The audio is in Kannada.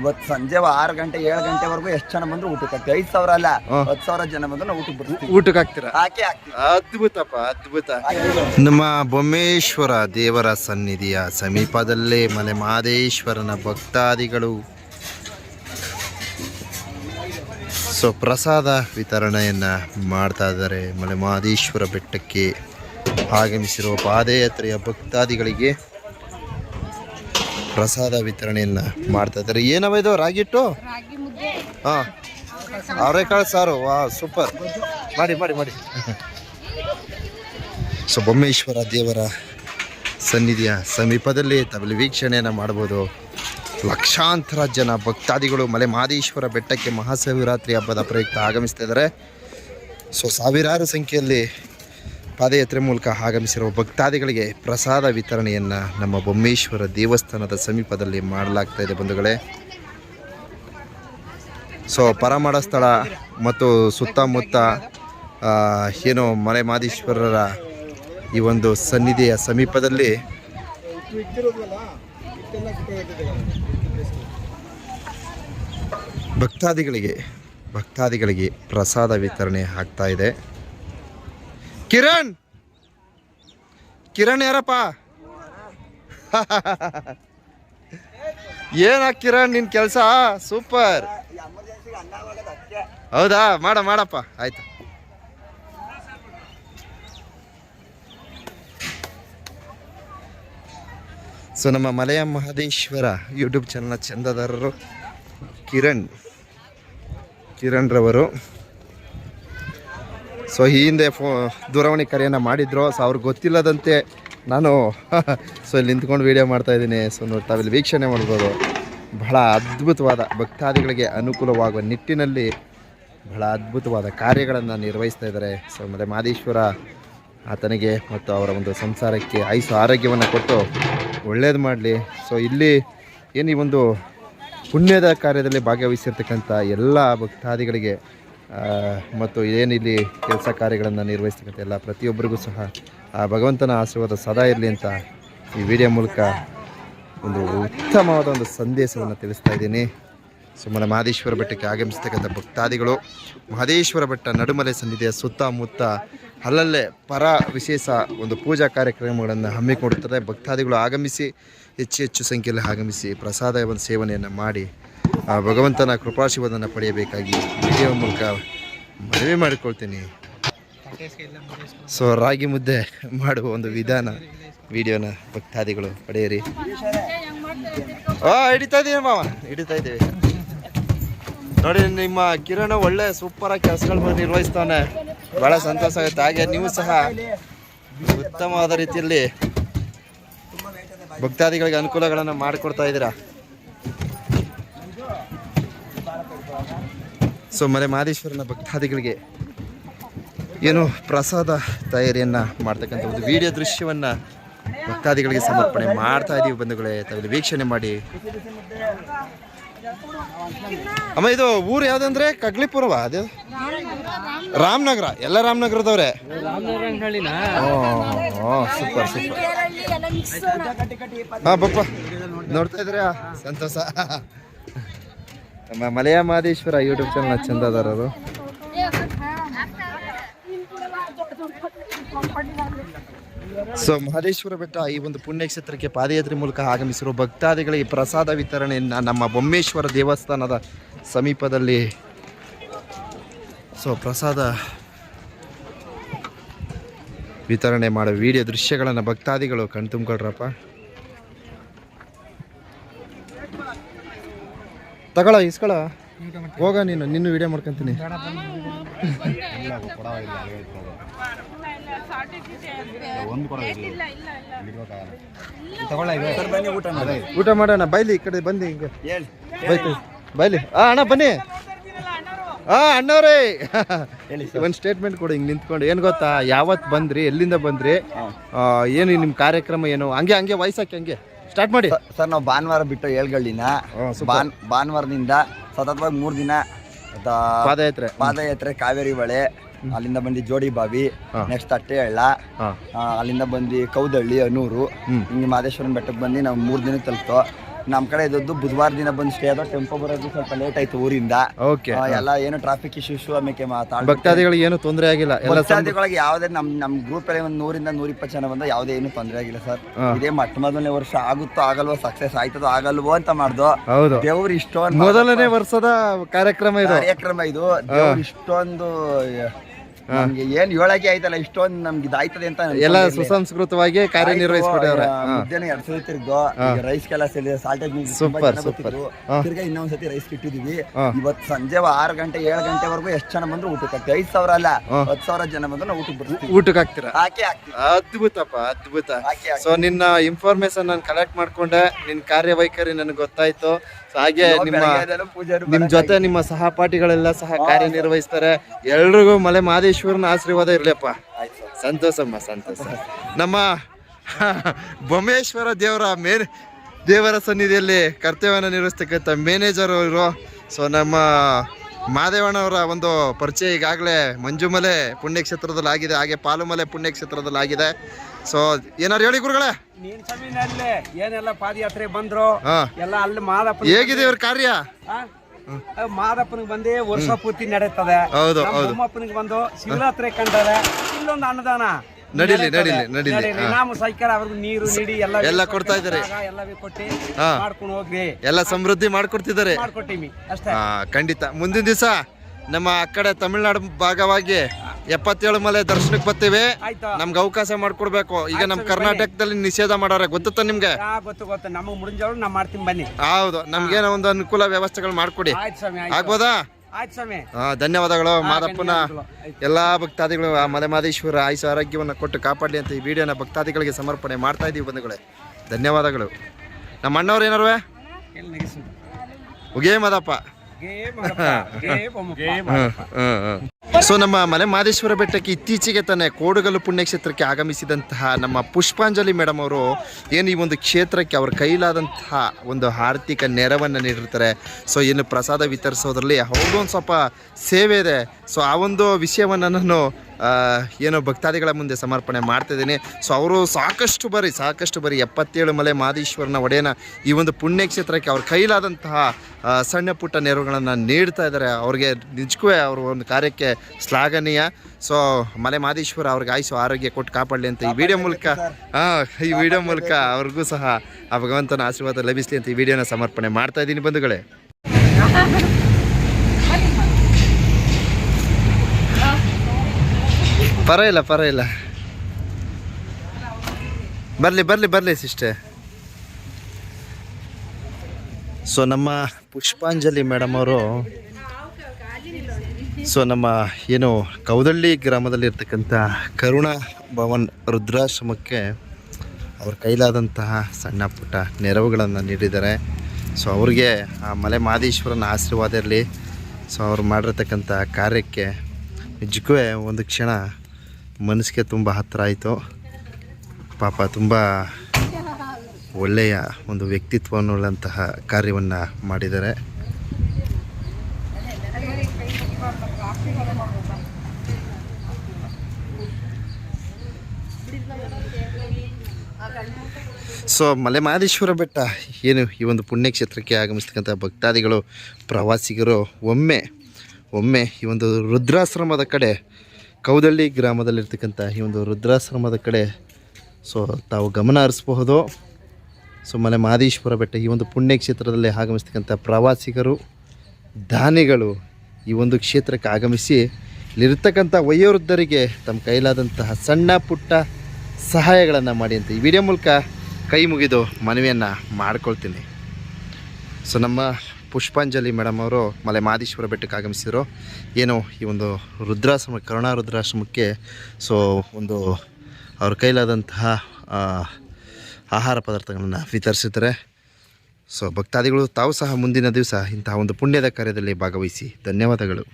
ಇವತ್ತು ಸಂಜೆ ಆರು ಗಂಟೆ ಏಳು ಗಂಟೆವರೆಗೂ ಎಷ್ಟು ಜನ ಬಂದ್ರು ಊಟಕ್ಕೆ ಹಾಕ್ತೀವಿ. ಐದು ಸಾವಿರ ಅಲ್ಲ. ಹತ್ತು ಸಾವಿರ ಜನ ಬಂದ್ರು ನಾವು ಊಟಕ್ಕೆ ಬರ್ತೀವಿ ಊಟಕ್ಕೆ ಹಾಕ್ತೀರಾ? ಹಾಕಿ ಹಾಕ್ತೀವಿ. ಅದ್ಭುತಪ್ಪ ಅದ್ಭುತ. ನಮ್ಮ ಬೊಮ್ಮೇಶ್ವರ ದೇವರ ಸನ್ನಿಧಿಯ ಸಮೀಪದಲ್ಲೇ ಮಲೆ ಮಹದೇಶ್ವರನ ಭಕ್ತಾದಿಗಳು ಸೊ ಪ್ರಸಾದ ವಿತರಣೆಯನ್ನು ಮಾಡ್ತಾ ಇದ್ದಾರೆ. ಮಲೆ ಮಹದೇಶ್ವರ ಬೆಟ್ಟಕ್ಕೆ ಆಗಮಿಸಿರುವ ಪಾದಯಾತ್ರೆಯ ಭಕ್ತಾದಿಗಳಿಗೆ ಪ್ರಸಾದ ವಿತರಣೆಯನ್ನ ಮಾಡ್ತಾ ಇದ್ದಾರೆ. ಏನವ ಇದು? ರಾಗಿಟ್ಟು ಹಾ. ಅವರೆಕಾಳು ಸಾರು. ವಾ ಸೂಪರ್. ಮಾಡಿ ಮಾಡಿ ಮಾಡಿ. ಸೊ ಬೊಮ್ಮೇಶ್ವರ ದೇವರ ಸನ್ನಿಧಿಯ ಸಮೀಪದಲ್ಲಿ ತಬಲಿ ವೀಕ್ಷಣೆಯನ್ನು ಮಾಡ್ಬೋದು. ಲಕ್ಷಾಂತರ ಜನ ಭಕ್ತಾದಿಗಳು ಮಲೆ ಮಹದೇಶ್ವರ ಬೆಟ್ಟಕ್ಕೆ ಮಹಾಶಿವರಾತ್ರಿ ಹಬ್ಬದ ಪ್ರಯುಕ್ತ ಆಗಮಿಸ್ತಾ ಇದ್ದಾರೆ. ಸೊ ಸಾವಿರಾರು ಸಂಖ್ಯೆಯಲ್ಲಿ ಪಾದಯಾತ್ರೆ ಮೂಲಕ ಆಗಮಿಸಿರುವ ಭಕ್ತಾದಿಗಳಿಗೆ ಪ್ರಸಾದ ವಿತರಣೆಯನ್ನು ನಮ್ಮ ಬೊಮ್ಮೇಶ್ವರ ದೇವಸ್ಥಾನದ ಸಮೀಪದಲ್ಲಿ ಮಾಡಲಾಗ್ತಾ ಇದೆ ಬಂಧುಗಳೇ. ಸೊ, ಪರಮಾಡ ಸ್ಥಳ ಮತ್ತು ಸುತ್ತಮುತ್ತ ಏನು ಮಲೆ ಮಾದೇಶ್ವರರ ಈ ಒಂದು ಸನ್ನಿಧಿಯ ಸಮೀಪದಲ್ಲಿ ಭಕ್ತಾದಿಗಳಿಗೆ ಭಕ್ತಾದಿಗಳಿಗೆ ಪ್ರಸಾದ ವಿತರಣೆ ಆಗ್ತಾ ಇದೆ. ಕಿರಣ್! ಕಿರಣ್ ಯಾರಪ್ಪ? ಏನ ಕಿರಣ್, ನಿನ್ ಕೆಲಸ? ಸೂಪರ್. ಹೌದಾ? ಮಾಡ, ಮಾಡಪ್ಪ. ಆಯ್ತು. ಸೊ, ನಮ್ಮ ಮಲಯ ಮಹದೇಶ್ವರ ಯೂಟ್ಯೂಬ್ ಚಾನಲ್ನ ಚಂದದಾರರು ಕಿರಣ್. ಕಿರಣ್ ರವರು. ಸೊ ಈ ಹಿಂದೆ ಫೋ, ದೂರವಾಣಿ ಕರೆಯನ್ನು ಮಾಡಿದ್ರು. ಸೊ ಅವ್ರಿಗೆ ಗೊತ್ತಿಲ್ಲದಂತೆ ನಾನು ಸೊ ಇಲ್ಲಿ ನಿಂತ್ಕೊಂಡು ವೀಡಿಯೋ ಮಾಡ್ತಾ ಇದ್ದೀನಿ. ಸೊ ನೋಡಿ, ತಾವಿಲ್ಲಿ ವೀಕ್ಷಣೆ ಮಾಡ್ಬೋದು. ಬಹಳ ಅದ್ಭುತವಾದ ಭಕ್ತಾದಿಗಳಿಗೆ ಅನುಕೂಲವಾಗುವ ನಿಟ್ಟಿನಲ್ಲಿ ಬಹಳ ಅದ್ಭುತವಾದ ಕಾರ್ಯಗಳನ್ನು ನಿರ್ವಹಿಸ್ತಾ ಇದ್ದಾರೆ. ಸೊ ಮತ್ತು ಮಾದೇಶ್ವರ ಆತನಿಗೆ ಮತ್ತು ಅವರ ಒಂದು ಸಂಸಾರಕ್ಕೆ ಐಸು ಆರೋಗ್ಯವನ್ನು ಕೊಟ್ಟು ಒಳ್ಳೇದು ಮಾಡಲಿ. ಸೊ ಇಲ್ಲಿ ಏನು ಈ ಒಂದು ಪುಣ್ಯದ ಕಾರ್ಯದಲ್ಲಿ ಭಾಗವಹಿಸಿರ್ತಕ್ಕಂಥ ಎಲ್ಲ ಭಕ್ತಾದಿಗಳಿಗೆ ಮತ್ತು ಏನಿಲ್ಲಿ ಕೆಲಸ ಕಾರ್ಯಗಳನ್ನು ನಿರ್ವಹಿಸ್ತಕ್ಕಂಥ ಎಲ್ಲ ಪ್ರತಿಯೊಬ್ಬರಿಗೂ ಸಹ ಆ ಭಗವಂತನ ಆಶೀರ್ವಾದ ಸದಾ ಇರಲಿ ಅಂತ ಈ ವಿಡಿಯೋ ಮೂಲಕ ಒಂದು ಉತ್ತಮವಾದ ಒಂದು ಸಂದೇಶವನ್ನು ತಿಳಿಸ್ತಾ ಇದ್ದೀನಿ. ಸುಮ್ಮನೆ ಮಹದೇಶ್ವರ ಬೆಟ್ಟಕ್ಕೆ ಆಗಮಿಸ್ತಕ್ಕಂಥ ಭಕ್ತಾದಿಗಳು, ಮಹದೇಶ್ವರ ಬೆಟ್ಟ ನಡುಮಲೆ ಸನ್ನಿಧಿಯ ಸುತ್ತಮುತ್ತ ಅಲ್ಲಲ್ಲೇ ಪರ ವಿಶೇಷ ಒಂದು ಪೂಜಾ ಕಾರ್ಯಕ್ರಮಗಳನ್ನು ಹಮ್ಮಿಕೊಡುತ್ತದೆ ಭಕ್ತಾದಿಗಳು ಆಗಮಿಸಿ, ಹೆಚ್ಚು ಹೆಚ್ಚು ಸಂಖ್ಯೆಯಲ್ಲಿ ಆಗಮಿಸಿ ಪ್ರಸಾದ ಒಂದು ಸೇವನೆಯನ್ನು ಮಾಡಿ ಭಗವಂತನ ಕೃಪಾಶೀರ್ವಾದನ ಪಡೆಯಬೇಕಾಗಿ ವಿಡಿಯೋ ಮೂಲಕ ಮನವಿ ಮಾಡಿಕೊಳ್ತೀನಿ. ಸೊ ರಾಗಿ ಮುದ್ದೆ ಮಾಡುವ ಒಂದು ವಿಧಾನ ವಿಡಿಯೋನ ಭಕ್ತಾದಿಗಳು ಪಡೆಯಿರಿ. ಆ, ಹಿಡಿತಾ ಇದೀವಿ ಮಾವ. ಹಿಡಿತಾ ಇದ್ದೀವಿ ನೋಡಿ, ನಿಮ್ಮ ಕಿರಣ ಒಳ್ಳೆ ಸೂಪರ್ ಆಗಿ ಕೆಲಸಗಳು ನಿರ್ವಹಿಸ್ತಾನೆ. ಬಹಳ ಸಂತೋಷ ಆಗುತ್ತೆ. ಹಾಗೆ ನೀವು ಸಹ ಉತ್ತಮವಾದ ರೀತಿಯಲ್ಲಿ ಭಕ್ತಾದಿಗಳಿಗೆ ಅನುಕೂಲಗಳನ್ನು ಮಾಡಿಕೊಡ್ತಾ ಇದ್ದೀರಾ? ಸೊ ಮರೆ ಮಹದೇಶ್ವರನ ಭಕ್ತಾದಿಗಳಿಗೆ ಏನು ಪ್ರಸಾದ ತಯಾರಿಯನ್ನು ಮಾಡ್ತಕ್ಕಂಥ ಒಂದು ವಿಡಿಯೋ ದೃಶ್ಯವನ್ನು ಭಕ್ತಾದಿಗಳಿಗೆ ಸಮರ್ಪಣೆ ಮಾಡ್ತಾ ಇದ್ದೀವಿ ಬಂಧುಗಳೇ. ತಾವಿಲ್ಲಿ ವೀಕ್ಷಣೆ ಮಾಡಿ. ಅಮ್ಮ, ಇದು ಊರು ಯಾವ್ದಂದ್ರೆ? ಕಗ್ಲಿಪುರವ? ಅದೇ? ರಾಮನಗರ. ಎಲ್ಲ ರಾಮನಗರದವ್ರೆ? ಸೂಪರ್ ಸೂಪರ್ ಹಾ ಬಪ್ಪ ನೋಡ್ತಾ ಇದ್ರೆ ಸಂತೋಷ. ನಮ್ಮ ಮಲೆಯ ಮಹದೇಶ್ವರ ಯೂಟ್ಯೂಬ್ ಚಾನಲ್ ಚಂದದಾರರು ಸೊ ಮಹದೇಶ್ವರ ಬೆಟ್ಟ ಈ ಒಂದು ಪುಣ್ಯಕ್ಷೇತ್ರಕ್ಕೆ ಪಾದಯಾತ್ರೆ ಮೂಲಕ ಆಗಮಿಸಿರುವ ಭಕ್ತಾದಿಗಳಿಗೆ ಪ್ರಸಾದ ವಿತರಣೆಯನ್ನು ನಮ್ಮ ಬೊಮ್ಮೇಶ್ವರ ದೇವಸ್ಥಾನದ ಸಮೀಪದಲ್ಲಿ. ಸೊ ಪ್ರಸಾದ ವಿತರಣೆ ಮಾಡೋ ವಿಡಿಯೋ ದೃಶ್ಯಗಳನ್ನು ಭಕ್ತಾದಿಗಳು ಕಣ್ತುಂಬ್ಕೊಳ್ರಪ್ಪ. ತಗೊಳ ಇಸ್ಕೊಳ ಹೋಗ ನೀನು ನಿನ್ನ ವಿಡಿಯೋ ಮಾಡ್ಕೊಂತೀನಿ. ಊಟ ಮಾಡೋಣ ಬೈಲಿ ಈ ಕಡೆ ಬಂದು ಹಿಂಗೆ. ಬೈತು. ಬೈಲಿ. ಆ ಅಣ್ಣ ಬನ್ನಿ. ಹಾ ಅಣ್ಣವ್ರೇ. ಒಂದು ಸ್ಟೇಟ್ಮೆಂಟ್ ಕೊಡಿ ಹಿಂಗೆ ನಿಂತ್ಕೊಂಡು. ಏನು ಗೊತ್ತಾ? ಯಾವತ್ತು ಬಂದ್ರಿ ಎಲ್ಲಿಂದ ಬಂದ್ರಿ? ಆ, ಏನು ನಿಮ್ಮ ಕಾರ್ಯಕ್ರಮ ಏನು? ಹಂಗೆ ಹಂಗೆ ವಯಸ್ಸಾಕಿ ಹಂಗೆ. ಸ್ಟಾರ್ಟ್ ಮಾಡಿ. ಸರ್ ನಾವು ಭಾನುವಾರ ಬಿಟ್ಟು ಏಳ್ಗಳಿನ. ಭಾನ್ ಭಾನುವಾರದಿಂದ ಸತತವಾಗಿ ಮೂರು ದಿನ ಪಾದಯಾತ್ರೆ. ಪಾದಯಾತ್ರೆ ಕಾವೇರಿ ಬಳೆ ಅಲ್ಲಿಂದ ಬಂದು ಜೋಡಿ ಬಾವಿ ನೆಕ್ಸ್ಟ್ ಅಟ್ಟೆ ಹಳ್ಳ ಅಲ್ಲಿಂದ ಬಂದು ಕೌದಳ್ಳಿ ಅನೂರು. ಹಿಂಗೆ ಮಾದೇಶ್ವರನ ಬೆಟ್ಟಕ್ಕೆ ಬಂದು ನಾವು ಮೂರು ದಿನ ತಲುಪ್ತೋ. ನಮ್ಮ ಕಡೆ ಇದ್ದದ್ದು ಬುಧವಾರ ದಿನ ಬಂದು ಸ್ಟೇ ಆದ ಟೆಂಪೋ ಬರೋದು ಸ್ವಲ್ಪ ಲೇಟ್ ಆಯ್ತು ಊರಿಂದ. ಓಕೆ ಎಲ್ಲ ಏನು ಟ್ರಾಫಿಕ್ ಇಶ್ಯೂಸ್ ಆಮೇಲೆ ಮಾತಾಡ ಭಕ್ತಾದಿಗಳಿಗೆ ಏನು ತೊಂದರೆ ಆಗಿಲ್ಲ? ಭಕ್ತಾದಿಗಳಿಗೆ ಯಾವುದೇ ನಮ್ ನಮ್ ಗ್ರೂಪ್ ಅಲ್ಲಿ ಒಂದ್ ನೂರಿಂದ ನೂರ ಇಪ್ಪತ್ತು ಜನ ಬಂದ ಯಾವುದೇ ಏನು ತೊಂದರೆ ಆಗಿಲ್ಲ ಸರ್. ಇದೇ ಮೊಟ್ಟ ಮೊದಲನೇ ವರ್ಷ ಆಗುತ್ತೋ ಆಗಲ್ವೋ ಸಕ್ಸಸ್ ಆಯ್ತದ ಆಗಲ್ವೋ ಅಂತ ಮಾಡ್ದು. ದೇವ್ರು ಇಷ್ಟೊಂದು ಮೊದಲನೇ ವರ್ಷದ ಕಾರ್ಯಕ್ರಮ ಇದು. ಕಾರ್ಯಕ್ರಮ ಇದು. ದೇವ್ರು ಇಷ್ಟೊಂದು ನಮ್ಗೆ ಏನ್ ಹೇಳಕ್ಕೆ ಆಯ್ತಲ್ಲ ಇಷ್ಟೊಂದು ನಮ್ಗೆ ಇದಾಯ್ತದೆ ಅಂತ ಎಲ್ಲ ಸುಸಂಸ್ಕೃತವಾಗಿ ಕಾರ್ಯನಿರ್ವಹಿಸ್ಬಿಟ್ಟವ್ರೆ. ಮಧ್ಯಾಹ್ನ ಎರಡ್ ಸಲ ತಿರ್ಗೋ ರೈಸ್ ಕೆಲ ಸಾಲ್ಟೇಜ್ ಸೂಪರ್ ಸೂಪರ್. ತಿರ್ಗಾ ಇನ್ನೊಂದ್ಸತಿ ರೈಸ್ ಇಟ್ಟಿದೀವಿ. ಇವತ್ತು ಸಂಜೆ ಆರು ಗಂಟೆ ಏಳು ಗಂಟೆವರೆಗೂ ಎಷ್ಟು ಜನ ಬಂದ್ರು ಊಟಕ್ಕೆ ಹಾಕ್ತೀವಿ. ಐದ್ ಸಾವಿರ ಅಲ್ಲ. ಹತ್ತು ಸಾವಿರ ಜನ ಬಂದ್ರು ನಾವು ಊಟಕ್ಕೆ ಬರ್ತೀವಿ ಊಟಕ್ಕೆ ಹಾಕ್ತೀರಾ? ಹಾಕಿ ಅದ್ಭುತಪ್ಪ ಅದ್ಭುತ. ಸೊ ನಿನ್ನ ಇನ್ಫಾರ್ಮೇಶನ್ ನಾನು ಕಲೆಕ್ಟ್ ಮಾಡ್ಕೊಂಡೆ. ನಿನ್ನ ಕಾರ್ಯವೈಖರಿ ನನಗೆ ಗೊತ್ತಾಯ್ತು. ಹಾಗೆ ನಿಮ್ಮ ನಿಮ್ ಜೊತೆ ನಿಮ್ಮ ಸಹಪಾಠಿಗಳೆಲ್ಲ ಸಹ ಕಾರ್ಯನಿರ್ವಹಿಸ್ತಾರೆ. ಎಲ್ರಿಗೂ ಮಲೆ ಮಹದೇಶ್ವರನ ಆಶೀರ್ವಾದ ಇರ್ಲಿಪ್ಪ. ಸಂತೋಷಮ್ಮ ಸಂತೋಷ. ನಮ್ಮ ಬೊಮ್ಮೇಶ್ವರ ದೇವರ ಮೇನ್ ದೇವರ ಸನ್ನಿಧಿಯಲ್ಲಿ ಕರ್ತವ್ಯವನ್ನು ನಿರ್ವಹಿಸ್ತಕ್ಕಂಥ ಮ್ಯಾನೇಜರ್ ಅವರು ಸೊ ನಮ್ಮ ಮಾದೇವಣ್ಣವರ ಒಂದು ಪರಿಚಯ ಈಗಾಗಲೇ ಮಂಜುಮಲೆ ಪುಣ್ಯಕ್ಷೇತ್ರದಲ್ಲಿ ಆಗಿದೆ ಹಾಗೆ ಪಾಲುಮಲೆ ಪುಣ್ಯಕ್ಷೇತ್ರದಲ್ಲಿ ಆಗಿದೆ ಸೊ ಏನಾರು ಹೇಳಿ ಗುರುಗಳೇ? ನೀನ್ ಸಮೀನಲ್ಲಿ ಏನೆಲ್ಲ ಪಾದಯಾತ್ರೆ ಬಂದ್ರು ಹಾ. ಎಲ್ಲ ಅಲ್ಲಿ ಮಾದಪ್ಪ ಹೇಗಿದೆ ಇವ್ರ ಕಾರ್ಯ? ಮಾದಪ್ಪನಿಗೆ ಬಂದೇ ವರ್ಷ ಪೂರ್ತಿ ನಡೀತದೆ. ಹೌದು ನಮ್ಮ ಹೌದು. ಬೊಮ್ಮಪ್ಪನಿಗೆ ಬಂದು ಶಿವರಾತ್ರಿ ಕಂಡರೆ ಇಲ್ಲೊಂದು ಅನ್ನದಾನ ನಡೀಲಿ, ನಡೀತದೆ. ನಡೀಲಿ, ನಡೀಲಿ, ನಡೀಲಿ. ಹಾ. ನಾವು ಸೈಕಲ್ ಅವ್ರಿಗೆ ನೀರು ನೀಡಿ ಎಲ್ಲ ಎಲ್ಲ ಕೊಡ್ತಾ ಇದ್ದಾರೆ. ಎಲ್ಲವೇ ಕೊಟ್ಟಿ ಹಾ. ಮಾಡ್ಕೊಂಡು ಹೋಗ್ರಿ. ಎಲ್ಲ ಸಮೃದ್ಧಿ ಮಾಡ್ಕೊಡ್ತಿದ್ದಾರೆ. ಮಾಡ್ಕೊಟ್ಟಿವಿ ಅಷ್ಟೇ. ಖಂಡಿತ. ಮುಂದಿನ ದಿವಸ ನಮ್ಮ ಆ ಕಡೆ ತಮಿಳ್ನಾಡು ಭಾಗವಾಗಿ ಎಪ್ಪತ್ತೇಳು ಮಲೆ ದರ್ಶನಕ್ಕೆ ಬರ್ತೀವಿ. ನಮ್ಗೆ ಅವಕಾಶ ಮಾಡ್ಕೊಡ್ಬೇಕು. ಈಗ ನಮ್ಮ ಕರ್ನಾಟಕದಲ್ಲಿ ನಿಷೇಧ ಮಾಡೋರೆ ಗೊತ್ತ ನಿಮ್ಗೆ? ಗೊತ್ತು ಗೊತ್ತು. ನಮಗೆ ಮುಡಿಂಜವ್ರು ನಾವು ಮಾಡ್ತೀನಿ ಬನ್ನಿ. ಹೌದು ನಮ್ಗೇನೋ ಒಂದು ಅನುಕೂಲ ವ್ಯವಸ್ಥೆಗಳು ಮಾಡ್ಕೊಡಿ. ಆಗ್ಬೋದಾ? ಧನ್ಯವಾದಗಳು. ಮಾದಪ್ಪನ. ಎಲ್ಲಾ ಭಕ್ತಾದಿಗಳು ಆ ಮಲೆ ಮಾದೇಶ್ವರ ಆಯುಷ ಆರೋಗ್ಯವನ್ನು ಕೊಟ್ಟು ಕಾಪಾಡಲಿ ಅಂತ ಈ ವಿಡಿಯೋನ ಭಕ್ತಾದಿಗಳಿಗೆ ಸಮರ್ಪಣೆ ಮಾಡ್ತಾ ಇದೀವಿ ಬಂಧುಗಳೇ. ಧನ್ಯವಾದಗಳು. ನಮ್ಮ ಅಣ್ಣವ್ರು ಏನಾರುವೆ? ಉಗೇ Madappa. Game game game so ನಮ್ಮ ಮಲೆ ಮಾದೇಶ್ವರ ಬೆಟ್ಟಕ್ಕೆ ಇತ್ತೀಚೆಗೆ ತಾನೇ ಕೋಡುಗಲ್ಲು ಪುಣ್ಯಕ್ಷೇತ್ರಕ್ಕೆ ಆಗಮಿಸಿದಂತಹ ನಮ್ಮ ಪುಷ್ಪಾಂಜಲಿ ಮೇಡಮ್ ಅವರು ಏನು ಈ ಒಂದು ಕ್ಷೇತ್ರಕ್ಕೆ ಅವ್ರ ಕೈಲಾದಂತಹ ಒಂದು ಆರ್ಥಿಕ ನೆರವನ್ನು ನೀಡಿರ್ತಾರೆ. ಸೊ ಏನು ಪ್ರಸಾದ ವಿತರಿಸೋದ್ರಲ್ಲಿ ಅವ್ರಿಗೂ ಒಂದು ಸ್ವಲ್ಪ ಸೇವೆ ಇದೆ. ಸೊ ಆ ಒಂದು ವಿಷಯವನ್ನು ನಾನು ಏನೋ ಭಕ್ತಾದಿಗಳ ಮುಂದೆ ಸಮರ್ಪಣೆ ಮಾಡ್ತಿದ್ದೀನಿ ಸೊ ಅವರು ಸಾಕಷ್ಟು ಬಾರಿ ಸಾಕಷ್ಟು ಬಾರಿ ಎಪ್ಪತ್ತೇಳು ಮಲೆ ಮಾದೇಶ್ವರನ ಒಡೆಯನ ಈ ಒಂದು ಪುಣ್ಯಕ್ಷೇತ್ರಕ್ಕೆ ಅವ್ರ ಕೈಲಾದಂತಹ ಸಣ್ಣ ಪುಟ್ಟ ನೆರವುಗಳನ್ನು ನೀಡ್ತಾ ಇದ್ದಾರೆ. ಅವ್ರಿಗೆ ನಿಜಕ್ಕೂ ಅವ್ರ ಒಂದು ಕಾರ್ಯಕ್ಕೆ ಶ್ಲಾಘನೀಯ. ಸೊ ಮಲೆ ಮಾದೇಶ್ವರ ಅವ್ರಿಗೆ ಆಯ್ಸು ಆರೋಗ್ಯ ಕೊಟ್ಟು ಕಾಪಾಡಲಿ ಅಂತ ಈ ವಿಡಿಯೋ ಮೂಲಕ ಹಾಂ ಈ ವಿಡಿಯೋ ಮೂಲಕ ಅವ್ರಿಗೂ ಸಹ ಆ ಭಗವಂತನ ಆಶೀರ್ವಾದ ಲಭಿಸಲಿ ಅಂತ ಈ ವಿಡಿಯೋನ ಸಮರ್ಪಣೆ ಮಾಡ್ತಾ ಇದ್ದೀನಿ ಬಂಧುಗಳೇ. ಪರವಾಗಿಲ್ಲ ಪರವಾಗಿಲ್ಲ. ಬರಲಿ ಬರಲಿ ಬರಲಿ ಸಿಸ್ಟೆ ಸೊ ನಮ್ಮ ಪುಷ್ಪಾಂಜಲಿ ಮೇಡಮ್ ಅವರು ಸೊ ನಮ್ಮ ಏನು ಕೌದಳ್ಳಿ ಗ್ರಾಮದಲ್ಲಿ ಕರುಣ ಭವನ್ ರುದ್ರಾಶ್ರಮಕ್ಕೆ ಅವ್ರ ಕೈಲಾದಂತಹ ಸಣ್ಣ ಪುಟ್ಟ ನೆರವುಗಳನ್ನು ನೀಡಿದ್ದಾರೆ. ಸೊ ಅವ್ರಿಗೆ ಆ ಮಲೆ ಮಾದೇಶ್ವರನ ಆಶೀರ್ವಾದ ಇರಲಿ. ಸೊ ಅವ್ರು ಮಾಡಿರ್ತಕ್ಕಂಥ ಕಾರ್ಯಕ್ಕೆ ನಿಜಕ್ಕೂ ಒಂದು ಕ್ಷಣ ಮನಸ್ಸಿಗೆ ತುಂಬ ಹತ್ತಿರ ಆಯಿತು. ಪಾಪ ತುಂಬ ಒಳ್ಳೆಯ ಒಂದು ವ್ಯಕ್ತಿತ್ವನ್ನುಳ್ಳಂತಹ ಕಾರ್ಯವನ್ನು ಮಾಡಿದ್ದಾರೆ. ಸೊ ಮಲೆ ಮಹದೇಶ್ವರ ಬೆಟ್ಟ, ಏನು ಈ ಒಂದು ಪುಣ್ಯಕ್ಷೇತ್ರಕ್ಕೆ ಆಗಮಿಸ್ತಕ್ಕಂಥ ಭಕ್ತಾದಿಗಳು, ಪ್ರವಾಸಿಗರು, ಒಮ್ಮೆ ಒಮ್ಮೆ ಈ ಒಂದು ರುದ್ರಾಶ್ರಮದ ಕಡೆ, ಕೌದಳ್ಳಿ ಗ್ರಾಮದಲ್ಲಿರ್ತಕ್ಕಂಥ ಈ ಒಂದು ರುದ್ರಾಶ್ರಮದ ಕಡೆ, ಸೊ, ತಾವು ಗಮನ ಹರಿಸಬಹುದು. ಸೊ ಮಲೆ ಮಹದೇಶ್ವರ ಬೆಟ್ಟ ಈ ಒಂದು ಪುಣ್ಯಕ್ಷೇತ್ರದಲ್ಲಿ ಆಗಮಿಸ್ತಕ್ಕಂಥ ಪ್ರವಾಸಿಗರು, ದಾನಿಗಳು ಈ ಒಂದು ಕ್ಷೇತ್ರಕ್ಕೆ ಆಗಮಿಸಿ ಇಲ್ಲಿರ್ತಕ್ಕಂಥ ವಯೋವೃದ್ಧರಿಗೆ ತಮ್ಮ ಕೈಲಾದಂತಹ ಸಣ್ಣ ಪುಟ್ಟ ಸಹಾಯಗಳನ್ನು ಮಾಡಿ ಅಂತ ಈ ವಿಡಿಯೋ ಮೂಲಕ ಕೈ ಮುಗಿದು ಮನವಿಯನ್ನು ಮಾಡ್ಕೊಳ್ತೀನಿ. ಸೊ ನಮ್ಮ ಪುಷ್ಪಾಂಜಲಿ ಮೇಡಮ್ ಅವರು ಮಲೆ ಮಾದೇಶ್ವರ ಬೆಟ್ಟಕ್ಕೆ ಆಗಮಿಸಿದರು. ಏನು ಈ ಒಂದು ರುದ್ರಾಶ್ರಮ ಕರುಣಾ ರುದ್ರಾಶ್ರಮಕ್ಕೆ ಸೊ ಒಂದು ಅವ್ರ ಕೈಲಾದಂತಹ ಆಹಾರ ಪದಾರ್ಥಗಳನ್ನು ವಿತರಿಸಿದ್ದಾರೆ ಸೊ ಭಕ್ತಾದಿಗಳು ತಾವು ಸಹ ಮುಂದಿನ ದಿವಸ ಇಂತಹ ಒಂದು ಪುಣ್ಯದ ಕಾರ್ಯದಲ್ಲಿ ಭಾಗವಹಿಸಿ. ಧನ್ಯವಾದಗಳು.